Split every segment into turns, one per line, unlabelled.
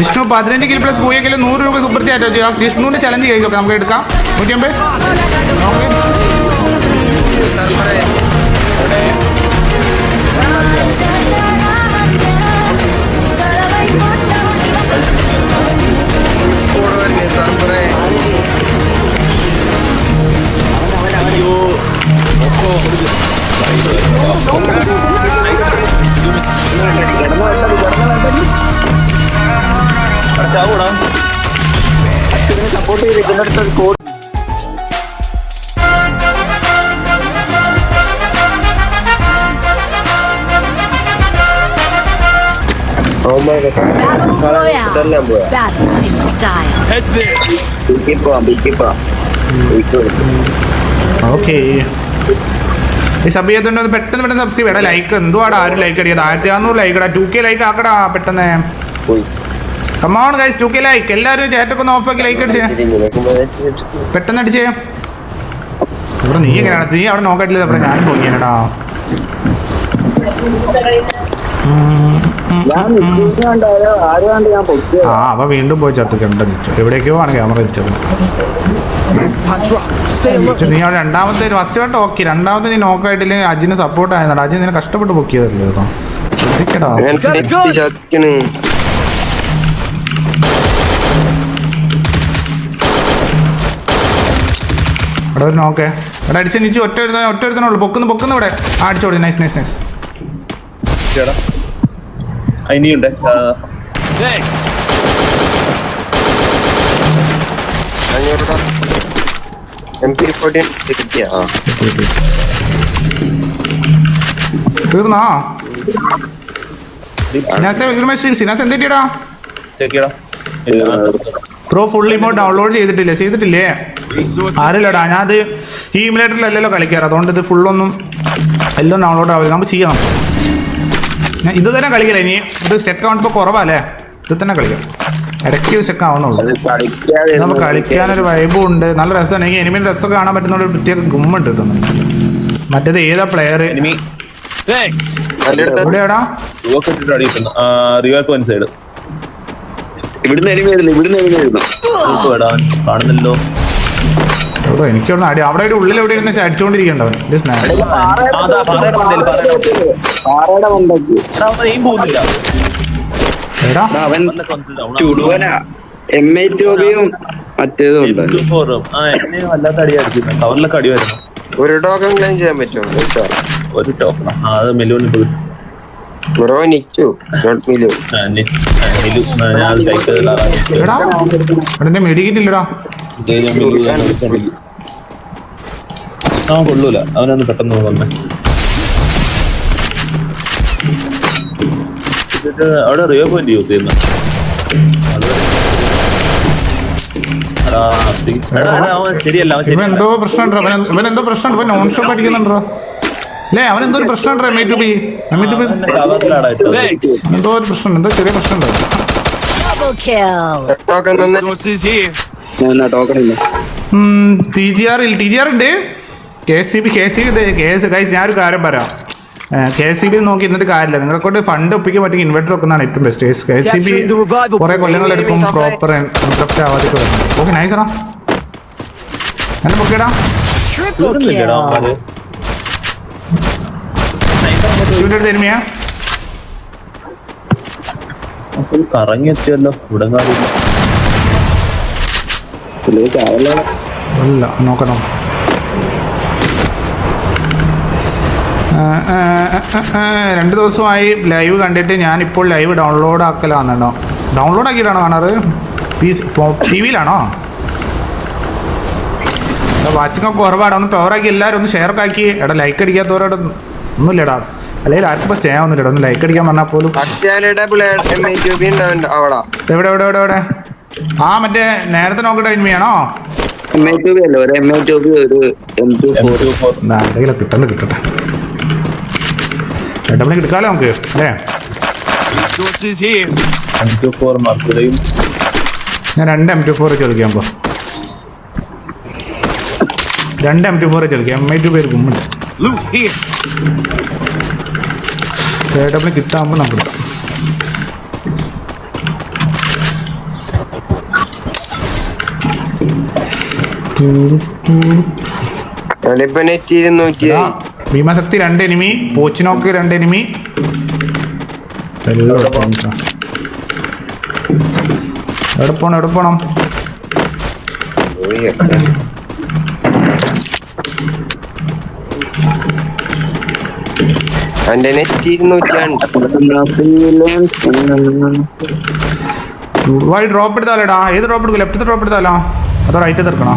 വിഷ്ണു പതിനഞ്ച് kilo plus പോയെങ്കിൽ നൂറ് രൂപ സൂപ്പർ ചാറ്റ് വിഷ്ണുവിന്റെ ചലഞ്ച് കഴിച്ചോക്കെ നമുക്ക് എടുക്കാം. നൂറ്റമ്പത് ഓക്കെ
in style.
ബിക്കി പോവാം ബിക്കി പോവാം
ഓക്കെ ഈ സബ് ചെയ്തിട്ടുണ്ട് പെട്ടെന്ന് പെട്ടെന്ന് സബ്സ്ക്രൈബ് ചെയ്യടാ ലൈക്ക് എന്തുവാടാ? ആരും ലൈക്ക് അടിയത് ആയിരത്തി അറുന്നൂറ് ലൈക്ക് ടു കെ ലൈക്ക് ആക്കടാ പെട്ടെന്ന്. Come on guys two K like എല്ലാവരും ചേട്ടൊക്കെ ഒന്ന് ഓഫാക്കി ലൈക്ക് അടിച്ച്. പെട്ടെന്ന് അടിച്ചേ. ഇവിടെ നീ എങ്ങനെയാണ്? നീ അവിടെ നോക്കാട്ടില്ല അവിടെ ഞാനും പോയിടാ
ഞാൻ നിൽക്കുന്നുണ്ടായോ ആരും ഞാൻ പൊക്കിയ
ആ അവ വീണ്ടും പോയി ചത്തു കണ്ടെന്ന് വെച്ചു എവിടേക്കോ ആണ് ക്യാമറ വെച്ചത് നീ അവിടെ രണ്ടാമത്തെ ഫസ്റ്റ് വട്ടം ഓക്കെ രണ്ടാമത്തെ നീ നോക്കായിട്ടില്ലെങ്കിൽ അജിന് സപ്പോർട്ട് ആയതാണ് അജിന് നിന്നെ കഷ്ടപ്പെട്ട് പൊക്കിയതല്ലേ കേട്ടോ ശ്രദ്ധിക്കടാ. അവിടെ ഒരു നോക്കേ ഇവിടെ അടിച്ച് നിച്ച് ഒറ്റ ഒരു ഒറ്റ ഒരുത്തനുള്ളൂ. പൊക്കുന്നു പൊക്കുന്നു ഇവിടെ. ആ അടിച്ചോടി നൈസ് നൈസ് നൈസ്
ഇനിയുണ്ട്.
അഞ്ഞൂറ് രൂപ എം പി ഫോർട്ടീൻ കിട്ടിയ ആ.
തീർന്നാ? സിനാസെ വിക്രമശ്രീ സിനാസ് എന്തെറ്റിയടാ
ചെക്കിയടാ
പ്രോ ഫുൾ ഇമോ ഡൗൺലോഡ് ചെയ്തിട്ടില്ല? ചെയ്തിട്ടില്ലേ? ആരില്ലടാ ഞാൻ അത് ഈ ഇമുലേറ്ററിലല്ലല്ലോ കളിക്കാറ്. അതുകൊണ്ട് ഇത് ഫുള്ളൊന്നും എല്ലാം ഡൗൺലോഡ് ആവില്ല. നമുക്ക് ചെയ്യണം ഞാൻ ഇത് തന്നെ കളിക്കില്ല ഇനി? ഇത് സ്റ്റെക്ക് ആവുമ്പോൾ ഇപ്പോൾ കുറവല്ലേ? ഇത് തന്നെ കളിക്കാം. ഇടയ്ക്ക് സ്റ്റെക്ക് ആവുന്നുള്ളൂ. നമുക്ക് കളിക്കാനൊരു വൈബും ഉണ്ട്. നല്ല രസമാണ്. എനിക്ക് എനിമിന് ഡ്രസ്സൊക്കെ കാണാൻ പറ്റുന്ന ഒരു പ്രത്യേക ഗുമ്മുണ്ട് കിട്ടുന്നു മറ്റേത് ഏതാ പ്ലെയർ എവിടെയാടാ
വൺ സൈഡ്
ഇവിടുന്ന് വരുന്നു ഇവിടുന്ന്
വിടാൻ കാണുന്നല്ലോ
എവിടെ എനിക്കൊന്ന് അടി അവിടെ ഒരു ഉള്ളിൽ എവിടെ ഇരുന്ന് അടിച്ചുകൊണ്ടിരിക്കണ്ടവൻ
അവൻ.
ചുടുവനാ. എം ഐ ടോബിയും മറ്റേതും ഉണ്ട്.
വല്ലാത്ത അടി അടിക്കുന്നു കവറിലൊക്കെ അടി വരുന്നു.
ഒരു ടോക്കൺ ക്ലെയിം ചെയ്യാൻ പറ്റുമോ?
ഒരു ടോക്കൺ ആ അത് മെലുവിന് പോയി
ബ്രോ നിച്ചു നോട്ട്
എടാ ഇവിടെ മെഡിക്കിട്ടില്ലടാ
ആ കൊള്ളൂല. അവനൊന്ന് പെട്ടെന്ന് വന്നെ. അവിടെ റിയോ പോയിന്റ് യൂസ് ചെയ്യുന്ന. അവൻ ശരിയല്ല അവൻ
എന്തോ പ്രശ്നമുണ്ടോ. അവൻ ഇവൻ എന്തോ പ്രശ്നമുണ്ട്. ഇവൻ നോൺ സ്റ്റോപ്പ് അടിക്കുന്നുണ്ടോ? അല്ലേ അവൻ എന്തോ ഒരു പ്രശ്നം ഉണ്ടോ M I two B M I two B. എന്തോ ഒരു പ്രശ്നം എന്തോ ചെറിയ പ്രശ്നമുണ്ടോ
Double kill.
ടോക്കൺ തന്നെ.
ഞാൻ ടോക്കൺ ഇല്ല?
T G R T G R ഉണ്ട് K S C B K C B K S guys ഞാനൊരു കാര്യം പറയാം. കെ സി ബി നോക്കി എന്നിട്ട് കാര്യമില്ല. നിങ്ങളെ കൊണ്ട് ഫണ്ട് ഒപ്പിക്കാൻ പറ്റും ഇൻവെർട്ടർ വെക്കുന്നതാണ് ഏറ്റവും ബെസ്റ്റ് കെ സി ബി കുറെ കൊല്ലങ്ങളെടുക്കും പ്രോപ്പർ ഇൻട്രപ്റ്റ് ആവാതെ ഓക്കെ നൈസ് ആണോ എന്നെ പൊക്കിടാ
Kill.
അടുത്ത് എനിമിയാ
ഫുൾ കറങ്ങി എത്തിയല്ലോ കാര്യമില്ല
അല്ല നോക്കണം? രണ്ട് ദിവസമായി ലൈവ് കണ്ടിട്ട് ഞാൻ ഇപ്പോൾ ലൈവ് ഡൗൺലോഡ് ആക്കലാണ് കേട്ടോ ഡൗൺലോഡ് ആക്കിയിട്ടാണോ കാണാറ്? പി ടി വിയിലാണോ വാച്ചിങ് ഒക്കെ കുറവാണ്. ഒന്ന് പവറാക്കി എല്ലാവരും ഒന്ന് ഷെയർ ആക്കി. എടാ ലൈക്ക് അടിക്കാത്തവരോട് ഒന്നുമില്ലടാ. അല്ലെങ്കിൽ ആർക്കും സ്റ്റേ ആവുന്നില്ല ഒന്ന് ലൈക്ക് അടിക്കാൻ പറഞ്ഞാൽ പോലും. എവിടെ എവിടെ എവിടെ എവിടെ? ആ മറ്റേ നേരത്തെ നോക്കട്ടെ
കിട്ടുന്നു
എന്നാ എന്തെങ്കിലും കിട്ടുന്നത് കിട്ടട്ടെ. രണ്ടു മണി കിട്ടാലോ നമുക്ക് അല്ലേ? ഞാൻ രണ്ട് എം ടു ഫോർ ചോദിക്കാൻ പോ രണ്ട് എം ടു ഫോർ ചോദിക്കാം. എം ഐ ടു പേര് കുമ്മുണ്ട് കെ ഡബ്ല്യു കിട്ടാകുമ്പോൾ നമുക്ക് കിട്ടും. ഭീമശക്തി രണ്ട് എനിമി പോച്ചിനോക്ക് രണ്ട് എനിമി എല്ലാം എവിടെ പോണം എവിടെ പോണം?
എന്റെ നെറ്റ് ഇരുന്നൂറ്റി രണ്ട്.
വഴി ഡ്രോപ്പ് എടുത്താലോടാ. ഏത് ഡ്രോപ്പ് എടുക്കും? ലെഫ്റ്റ് ഡ്രോപ്പ് എടുത്താലോ? അതോ റൈറ്റ് തീർക്കണോ?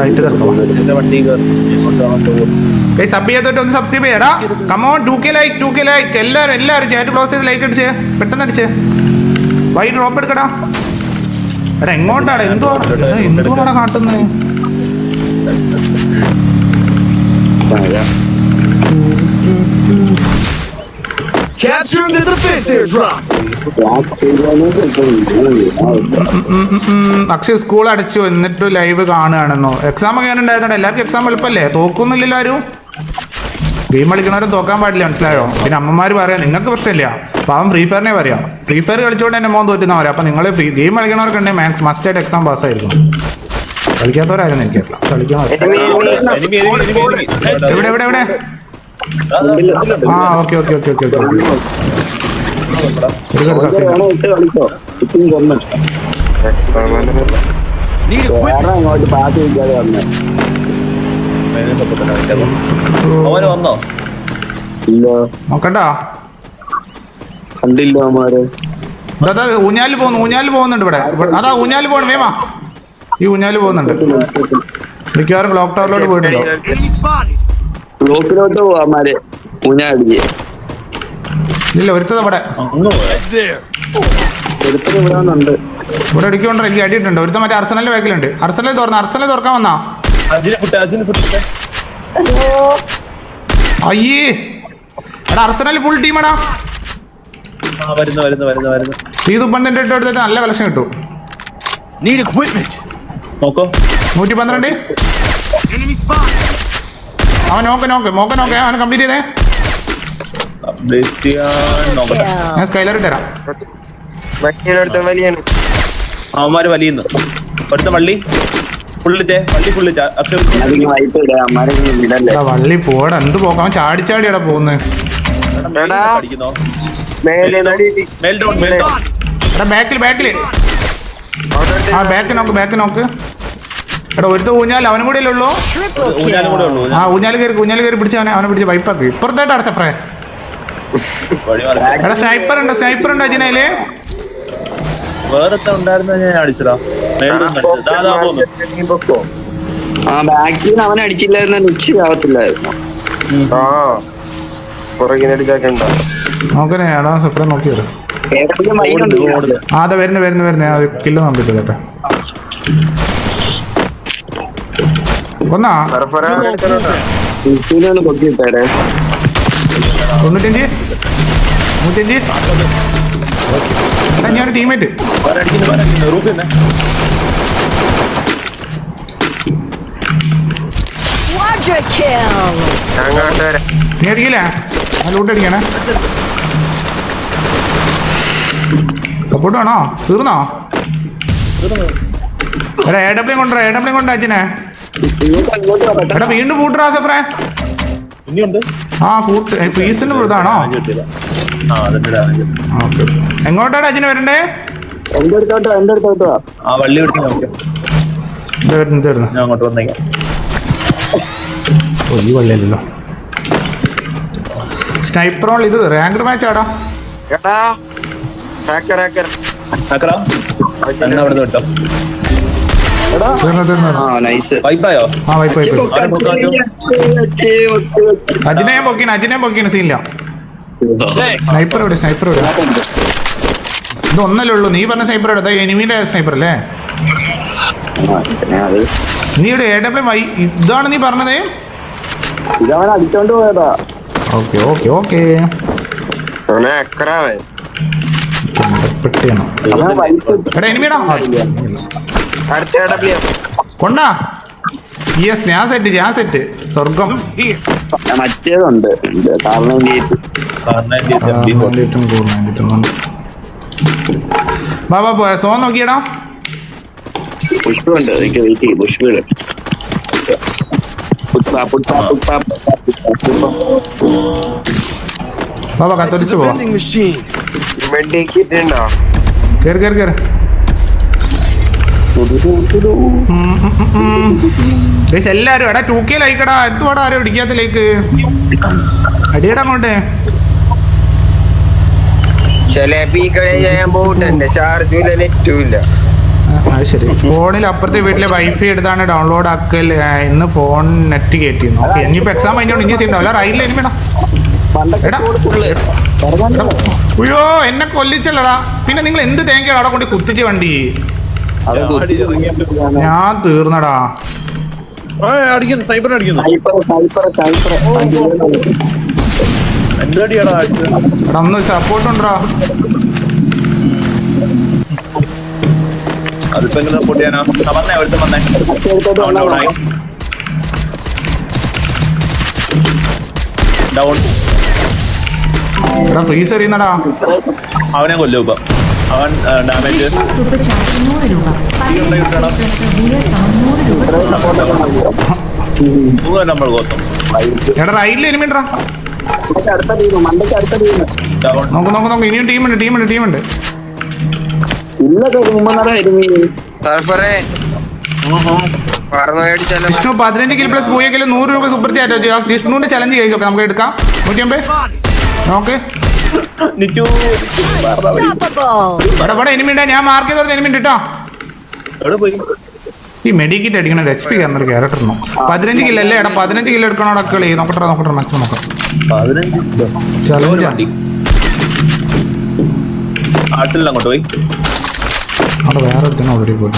റൈറ്റ് തീർക്കണം? സബ് ചെയ്തിട്ട് ഒന്ന് സബ്സ്ക്രൈബ് ചെയ്യടാ. Come on two K like two K like എല്ലാവരും എല്ലാവരും ചാറ്റ് ക്ലോസ് ചെയ്ത് ലൈക്ക് അടിച്ച്. പെട്ടെന്ന് അടിച്ച്. വൈ ഡ്രോപ്പ് എടുക്കടാ. എടാ എങ്ങോട്ടാണ്? എന്തോ എന്തുകൊണ്ടാണ് കാട്ടുന്നത്?
Capturing the defense airdrop.
Akshay school അടച്ചു എന്നിട്ട് ലൈവ് കാണുകയാണെന്നോ. എക്സാം ഒക്കെ ഉണ്ടായിരുന്നു എല്ലാവർക്കും എക്സാം എളുപ്പമല്ലേ തോക്കുന്നില്ലല്ലോ ആരും. ഗെയിം കളിക്കണവരും തോക്കാൻ പാടില്ല മനസ്സിലായോ? പിന്നെ അമ്മമാർ പറയാം നിങ്ങൾക്ക് പ്രശ്നമില്ല. പാവം ഫ്രീ ഫയറിനെ പറയാം. ഫ്രീ ഫയർ കളിച്ചുകൊണ്ട് എന്നെ മോൻ തോറ്റുന്ന പറയാം അപ്പൊ നിങ്ങൾ ഫ്രീ ഗെയിം കളിക്കണവർക്കുണ്ടെങ്കിൽ മാക്സ് മസ്റ്റ് ആയിട്ട് എക്സാം പാസ്സായിരിക്കും കളിക്കാത്തവരായിരുന്നു എനിക്കറിയില്ല. കളിക്കാൻ എവിടെ എവിടെ എവിടെ? ആ ഓക്കെ ഓക്കെ ഓക്കെ ഓക്കെ
അങ്ങോട്ട് പാത്ത് വയ്ക്കാതെ വന്നേ.
അവന് വന്നോ?
ഇല്ല.
നോക്കണ്ടാ?
കണ്ടില്ല അവന്മാര്.
പോകുന്നു ഊഞ്ഞാലി പോകുന്നുണ്ട് ഇവിടെ. അതാ ഊഞ്ഞാലി പോകണം വേമാ ഈ ഊഞ്ഞാലി പോകുന്നുണ്ട്. മിക്കവാറും ലോക്ക്ഡൌണിലോട്ട് ടവറിലോട്ട് പോയിട്ടുണ്ടോ.
ബ്ലോക്കിലോട്ട് പോവാ അവന്മാര് ഊഞ്ഞാ അടിച്ച്
ഇല്ല ഒരുത്തത്?
There.
ഒരുത്തർ ഇവിടെ വന്നുണ്ട്
ഇവിടെ ഇടിക്കൊണ്ടോ എനിക്ക് അടിയിട്ടുണ്ട് ഒരുത്ത മറ്റേ അർസനലിന്റെ ബാക്കിലുണ്ട്. അർസനൽ തുറന്നു അർസനൽ തുറക്കാൻ വന്നാ? അയ്യേ. എടാ അർസനൽ ഫുൾ ടീമാടാ
വരുന്നു വരുന്നു വരുന്നു വരുന്നു.
ഈ തുപ്പണ്ടിന്റെ ഇട്ട് എടുത്തിട്ട് നല്ല കളക്ഷൻ കിട്ടും. നൂറ്റി പന്ത്രണ്ട്. അവൻ നോക്ക് നോക്ക് മോക്ക നോക്ക് അവൻ കംപ്ലീറ്റ് ചെയ്തേ ഞാൻ സ്കൈലർ ഇട്ട് തരാം.
മറ്റേടത്ത് വലിയാണ്.
അവന്മാര് വലിയുന്നു. അടുത്ത വള്ളി. ഫുള്ളിറ്റേ വള്ളി ഫുള്ളിറ്റ
വള്ളി പോടാ. എന്ത് പോക്കാം? അവൻ ചാടി ചാടിയാടാ പോകുന്നത് ബാക്കിൽ ബാക്കിൽ ആ ബാക്ക് നോക്ക് ബാക്ക് നോക്ക്. എടാ ഒരുത്ത ഊഞ്ഞാൽ അവനും കൂടെ അല്ലേ ഉള്ളൂ. ആ ഊഞ്ഞാൽ കയറി ഊഞ്ഞാൽ കയറി പിടിച്ച് അവനെ അവനെ പിടിച്ച് വൈപ്പാക്കി. ഇപ്പുറത്തായിട്ട് അടച്ചഫ്രേ
വഴി മാറി.
എടാ സ്നൈപ്പർ ഉണ്ടോ സ്നൈപ്പർ ഉണ്ടോ അജിനയിൽ?
വേറത്തെ ഉണ്ടായിരുന്ന ഞാൻ അടിച്ചടാ.
ആ ബാക്കിൽ നിന്ന് അവൻ അടിച്ചില്ലായിരുന്ന? നിശ്ചയാവത്തില്ലായിരുന്നു
ആ
നോക്കണേ എടാ സഫ്ര നോക്കി വരും.
ഏതെങ്കിലും വൈകുണ്ട്
ആ അതെ വരുന്നു വരുന്നു വരുന്നേ. കില്ല് നോക്കിട്ട് കേട്ടെ ഒന്നാ തൊണ്ണൂറ്റഞ്ച് നൂറ്റഞ്ച് ഞാൻ ടീമേറ്റ് നീ അടിക്കില്ല? ഞാൻ ലൂട്ട് അടിക്കണേ. സപ്പോർട്ട് വേണോ? തീർന്നോ? എടാ എ ഡബ്ല്യൂ കൊണ്ടുവരാ എ ഡബ്ല്യൂ കൊണ്ടാ അച്ഛനെ. എടാ വീണ്ടും ഫൂട്ടറാ സഫ്രേ ആ ഫൂട്ട്. ഫീസിന് ഇതാണോ എങ്ങോട്ടാണ് അച്ഛന് വരണ്ടേ
എന്റെ അടുത്തോട്ട് വാ, എന്റെ
ആ വള്ളി പിടിച്ച് നോക്കാം
ഇത് റാങ്ക്ഡ് മാച്ച് ആടാ.
എടാ ഹാക്കർ ഹാക്കർ
ഹാക്കറാ എന്നാ അവിടെ വിട്ടോ.
അജിനെ പൊക്കിന് അജിനെ പൊക്കിന് സീനില്ല. സ്നൈപ്പർ എവിടെ സ്നൈപ്പർ എവിടെ ഇത് ഒന്നല്ലേ ഉള്ളൂ. നീ പറഞ്ഞ സ്നൈപ്പർ എവിടെ എനിമിന്റെ സ്നൈപ്പർ അല്ലേ? നീ ഇവിടെ എ ഡബ്ല്യു വൈ ഇതാണ് നീ പറഞ്ഞത്?
ഇതവൻ അടിച്ചോണ്ട് പോയതാ.
Okay okay okay.
അവനെ ഹാക്കറാവേ
പെട്ടിയാണ് എടാ എനിമിടാ കൊണ്ടാ? യെസ് ഞാൻ സെറ്റ് ഞാൻ സെറ്റ് സ്വർഗം.
മറ്റേതുണ്ട്.
ബാബാ പോയ. സോ നോക്കിയടാ.
പുഷ്പുണ്ട്. എനിക്ക് വെയിറ്റ് ചെയ്യും. പുഷ്പുണ്ട്. പുഷ്പ പുഷ്പ പുഷ്പ
ബാബാ കത്തോലിച്ച് പോവാം. കേറി കേറി കേറി. എല്ലാരും എടാ ടൂ കെ ലൈക്കടാ എന്തുവാടാ ആരും ഇടിക്കാത്ത ലൈക്ക് അടിയടാ അങ്ങോട്ടേ. അത് ശരി. ഫോണിൽ അപ്പുറത്തെ വീട്ടിലെ വൈഫൈ എടുത്താണ് ഡൗൺലോഡ് ആക്കൽ. ഇന്ന് ഫോൺ നെറ്റ് കയറ്റിയിരുന്നു ഓക്കെ ഇനിയിപ്പോ എക്സാം കഴിഞ്ഞോണ്ട് ഇനി ചെയ്യുന്നുണ്ടാവില്ല റൈഡിൽ ഇനി വേണം. അയ്യോ എന്നെ കൊല്ലിച്ചല്ലടാ. പിന്നെ നിങ്ങൾ എന്ത് തേങ്ങയാണ് അവിടെ കൊണ്ട് കുത്തിച്ച് വണ്ടി? ഞാൻ തീർന്നടാ.
അടിക്കുന്നു. സൈബർ അടിക്കുന്നു.
അന്ന്. സപ്പോർട്ട് ഉണ്ടോ?
അതിപ്പോ എങ്ങനെ സപ്പോർട്ട് ചെയ്യാനാ? വന്നേ ഒരുത്തൻ വന്നേ. ഡൗൺ ഡൗൺ ആയി. ഡൗൺ
എടാ ഫ്രീസ് എറിയുന്നടാ.
അവനെ കൊല്ലും ഇപ്പൊ. അവൻ ഡാമേജ് നമ്മൾ
എടാ റൈഡിൽ എനിമിണ്ടാ നോക്ക് നോക്ക് നോക്ക്. ഇനിയും ടീമുണ്ട് ടീമുണ്ട് ടീമുണ്ട്. വിഷ്ണു പതിനഞ്ച് കിലോ പ്ലസ് പോയ കിലോ നൂറ് രൂപ സൂപ്പർ ചാറ്റ് ജിഷ്ണുവിന്റെ ചലഞ്ച് കഴിച്ചോക്കെ നമുക്ക് എടുക്കാം.
നൂറ്റി
അമ്പത് നോക്ക്. എനിമിണ്ടാ ഞാൻ മാർക്ക് ചെയ്ത് എനിമി ഉണ്ട് കേട്ടോ ഈ മെഡിക്കിറ്റ് അടിക്കണ എച്ച് പി കാരണം ക്യാരക്ടർ പതിനഞ്ച് കിലോ അല്ലേ? എടാ പതിനഞ്ച് കിലോ എടുക്കണോ കളി? നോക്കട്ടെ നോക്കട്ടെ മാക്സിമം നോക്കാം. ചലഞ്ച്
അങ്ങോട്ട് പോയി.
അവിടെ വേറെ ഒരുത്തന്നെ ഓൾറെഡി
പോയി.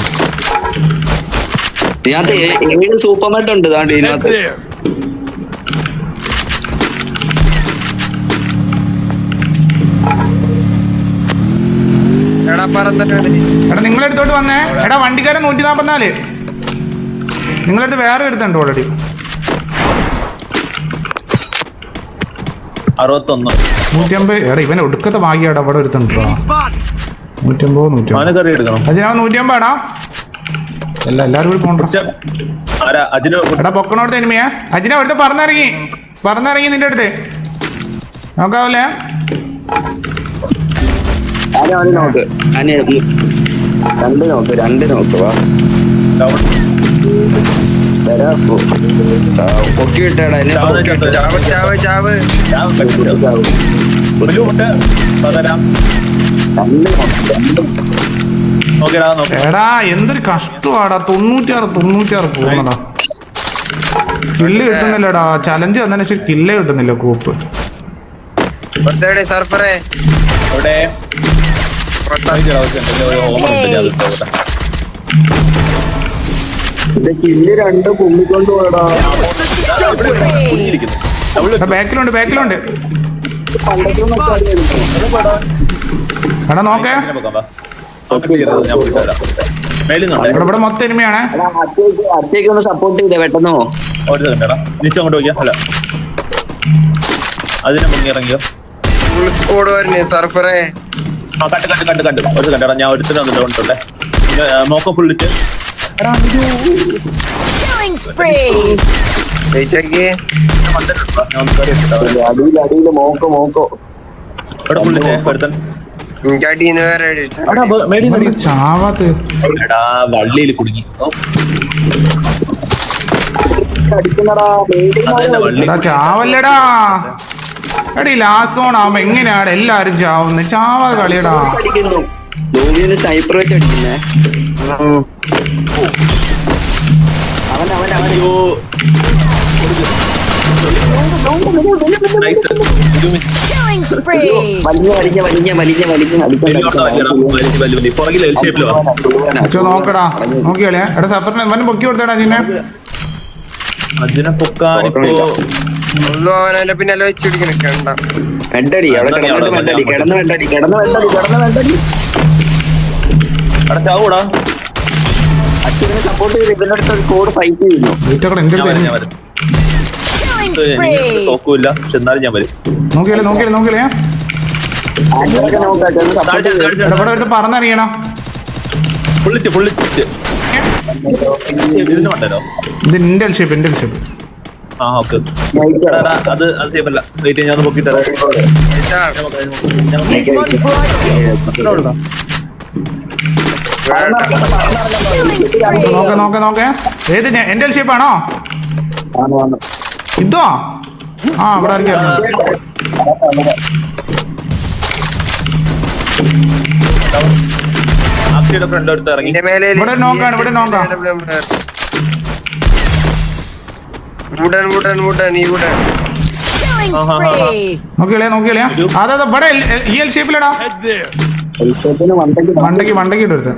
സൂപ്പർമാർട്ട് ഉണ്ട്
എടാ
നിങ്ങളെടുത്തോട്ട് വന്നേ. എടാ വണ്ടിക്കാരൻ നൂറ്റി നാപ്പത്തിനാല് നിങ്ങളടുത്ത് വേറെ എടുത്തുണ്ട് ഓൾറെഡി
അറുപത്തൊന്ന്.
നൂറ്റമ്പത് എടാ ഇവൻ ഒടുക്കത്തെ ഭാഗ്യടാ അവിടെ ഒരുത്തുണ്ടോ
spotted.
നൂറ്റമ്പത് നൂറ്റമ്പത്
കറി എടുക്കണം?
അജിനാ നൂറ്റമ്പതാടാ അല്ല എല്ലാരും കൂടി പോണ്ട എടാ പൊക്കണോടത്ത് എനിമിയാ അജിന അവിടുത്തെ പറന്നിറങ്ങി പറന്നിറങ്ങി നിന്റെ അടുത്ത്. നോക്കാവല്ലേ?
നോക്ക്. അനി രണ്ട് നോക്ക് രണ്ട് നോക്ക് വാ.
പൊക്കി വിട്ടേടാ എന്നെ
ചാവ്.
ചാവ് ചാവ്
എടാ എന്തൊരു കഷ്ടമാടാ. തൊണ്ണൂറ്റാറ് തൊണ്ണൂറ്റാറ് പോകുന്നടാ കില്ല് കിട്ടുന്നില്ലടാ. ചലഞ്ച് വന്നതിന് ശേഷം കില്ല കിട്ടുന്നില്ല കൂപ്പ്
സർപ്പറേ. സർഫറേ
കില്ല് രണ്ട് പോയടാ
ബാക്കിലുണ്ട് ബാക്കിലുണ്ട്. എടാ നോക്കേ. ഇവിടെ മൊത്തം
എരുമയാണ് അത്തേക്ക് ഒന്ന് സപ്പോർട്ട് ചെയ്തേ പെട്ടെന്നോ
ഒരു. അങ്ങോട്ട് നോക്കിയാ അല്ല അതിനെ മുങ്ങി ഇറങ്ങിയോ
ഫുൾ സ്കോഡ് വരുന്നേ സർഫറെ.
ആ കണ്ട് കണ്ട് കണ്ട് കണ്ട്. ഒരു കണ്ടടാ ഞാൻ ഒരുത്തിന് വന്നിട്ട് കൊണ്ടുണ്ടേ മോക്കം
ചാവാത്ത്.
എടാ വള്ളിയിൽ കുടുങ്ങി.
അടിക്കുന്നടാ
അതന്നെ വള്ളി
ചാവല്ലടാ. എടാ ലാസ്റ്റ് ഓൺ ആവുമ്പോ എങ്ങനെയാണ് എല്ലാരും ചാവുന്നത് ചാവാ കളിയടാ. നോക്കടാ. നോക്കിയാലേ. എടാ സഫറിന് വൻ പൊക്കി കൊടുത്തേടാ അതിനെ
അതിനെ പൊക്കാനിപ്പോ
ഒന്നും അവൻ എന്റെ പിന്നാലെ വെച്ചിടിക്കണ കണ്ട
വെണ്ടടി അവിടെ കിടന്നിട്ട് വെണ്ടടി കിടന്ന് വെണ്ടടി കിടന്ന് വെണ്ടടി കിടന്ന് വെണ്ടടി
അവിടെ ചാവൂടാ.
അച്ഛനെ സപ്പോർട്ട് ചെയ്ത് ഇവന്റെ അടുത്ത് കോഡ് ഫൈറ്റ് ചെയ്യുന്നു.
തോക്കൂല പക്ഷെ എന്നാലും ഞാൻ വരും.
നോക്കിയാലേ നോക്കിയാലേ നോക്കിയാലേ. പറന്നറിയണം
പുള്ളിച്ച് പുള്ളിച്ച്.
നോക്കിയാ
ഇതിന് ആ ഓക്കെ അത് അത് സേഫ് അല്ല. വെയിറ്റ് ഞാൻ നോക്കി തരാം.
Killing spree.
നോക്കെ നോക്കെ നോക്കെ. ഏത് ഇന്റൽ ഷേപ്പ് ആണോ? ഇതോ? ആ ഇവിടെ ഇവിടെ നോക്കാണ്, ഇവിടെ നോക്കാം.
വുഡൻ വുഡൻ ഈ
അതെ അതെ ഇവിടെ ഈ എൽ ഷേപ്പിലടാ. മണ്ടയ്ക്ക് മണ്ടയ്ക്ക് ഇട്ടെടുത്ത്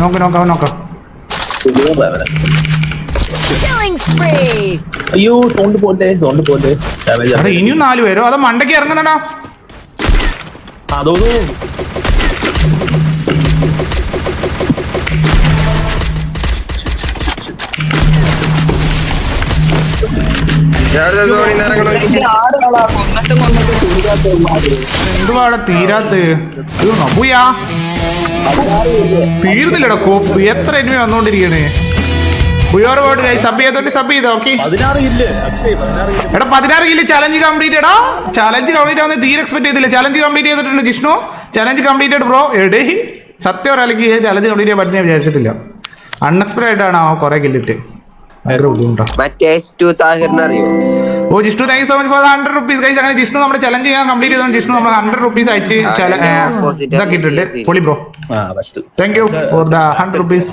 നോക്ക് നോക്കാം നോക്കാം.
അയ്യോ സൗണ്ട് പോട്ടെ സൗണ്ട് പോട്ടെ.
ഇനിയും നാല് പേരോ? അതോ മണ്ടയ്ക്ക് ഇറങ്ങുന്നടാ?
അതോ
എന്തുവാടെ തീരാത്ത? അയ്യോ നബുയാ. തീർന്നില്ലടാ കോപ്പ്. എത്ര എനിമി വന്നോണ്ടിരിക്കണേ. ബുയോർ വേർഡ് സബ് ചെയ്തോണ്ട് സബ് ചെയ്തോ? ഓക്കെ. എടാ പതിനാറ് കില്ല് ചലഞ്ച് കംപ്ലീറ്റ് എടാ. ചലഞ്ച് കംപ്ലീറ്റ് ആവുന്ന തീരെ എക്സ്പെക്ട് ചെയ്തില്ല. ചലഞ്ച് കംപ്ലീറ്റ് ചെയ്തിട്ടുണ്ട് ജിഷ്ണു. ചലഞ്ച് കംപ്ലീറ്റഡ് ബ്രോ എടേ. സത്യം ഒരാൾക്ക് ചലഞ്ച് കംപ്ലീറ്റ് ചെയ്യാൻ പറ്റുന്ന വിചാരിച്ചിട്ടില്ല. അൺഎക്സ്പെക്ടഡ് ആയിട്ടാണ് ആ കുറെ കില്ലിട്ട് ഓ Jishnu thank so much for hundred rupees guys അങ്ങനെ ജിഷ്ണു നമ്മുടെ ചലഞ്ച് ചെയ്യാൻ കംപ്ലീറ്റ് ചെയ്തോണ്ട് ജിഷ്ണു നമ്മൾ ഹൺഡ്രഡ് റുപ്പീസ് അയച്ച് ഇതാക്കിയിട്ടുണ്ട്. പൊളി bro thank you for the hundred rupees